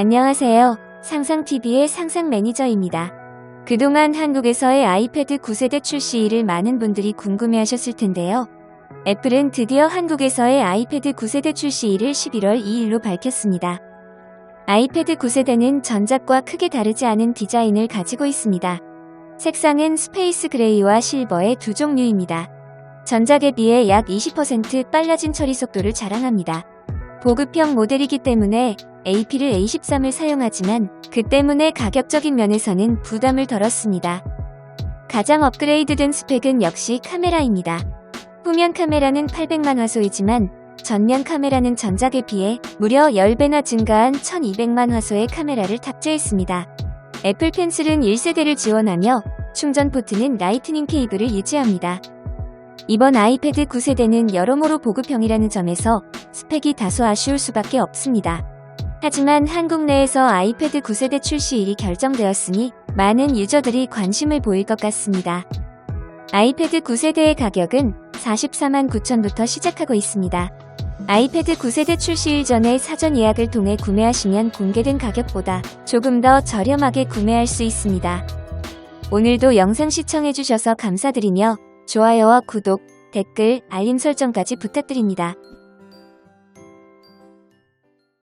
안녕하세요. 상상TV의 상상 매니저입니다. 그동안 한국에서의 아이패드 9세대 출시일을 많은 분들이 궁금해 하셨을 텐데요. 애플은 드디어 한국에서의 아이패드 9세대 출시일을 11월 2일로 밝혔습니다. 아이패드 9세대는 전작과 크게 다르지 않은 디자인을 가지고 있습니다. 색상은 스페이스 그레이와 실버의 두 종류입니다. 전작에 비해 약 20% 빨라진 처리 속도를 자랑합니다. 보급형 모델이기 때문에 AP를 A13을 사용하지만 그 때문에 가격적인 면에서는 부담을 덜었습니다. 가장 업그레이드된 스펙은 역시 카메라입니다. 후면 카메라는 800만 화소이지만 전면 카메라는 전작에 비해 무려 10배나 증가한 1200만 화소의 카메라를 탑재했습니다. 애플 펜슬은 1세대를 지원하며 충전 포트는 라이트닝 케이블을 유지합니다. 이번 아이패드 9세대는 여러모로 보급형이라는 점에서 스펙이 다소 아쉬울 수밖에 없습니다. 하지만 한국 내에서 아이패드 9세대 출시일이 결정되었으니 많은 유저들이 관심을 보일 것 같습니다. 아이패드 9세대의 가격은 44만 9천부터 시작하고 있습니다. 아이패드 9세대 출시일 전에 사전 예약을 통해 구매하시면 공개된 가격보다 조금 더 저렴하게 구매할 수 있습니다. 오늘도 영상 시청해주셔서 감사드리며 좋아요와 구독, 댓글, 알림 설정까지 부탁드립니다.